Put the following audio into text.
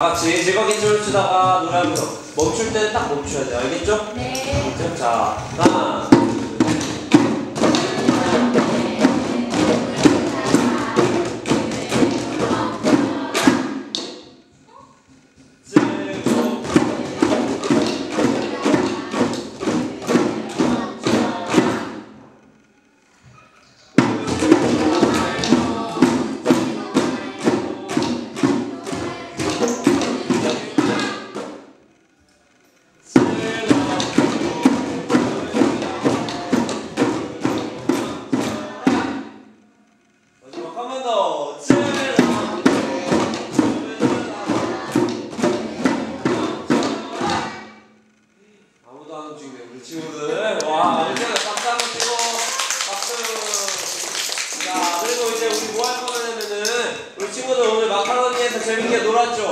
같이 즐겁게 춤을 추다가 노래 하면서 멈출 때는 딱 멈춰야 돼 알겠죠? 네. 자 하나 보다는 중에 우리 친구들 와 일단 박수 한번 치고 박수. 자 그리고 이제 우리 뭐 할 거냐면은 우리 친구들 오늘 마카로니에서 재밌게 놀았죠?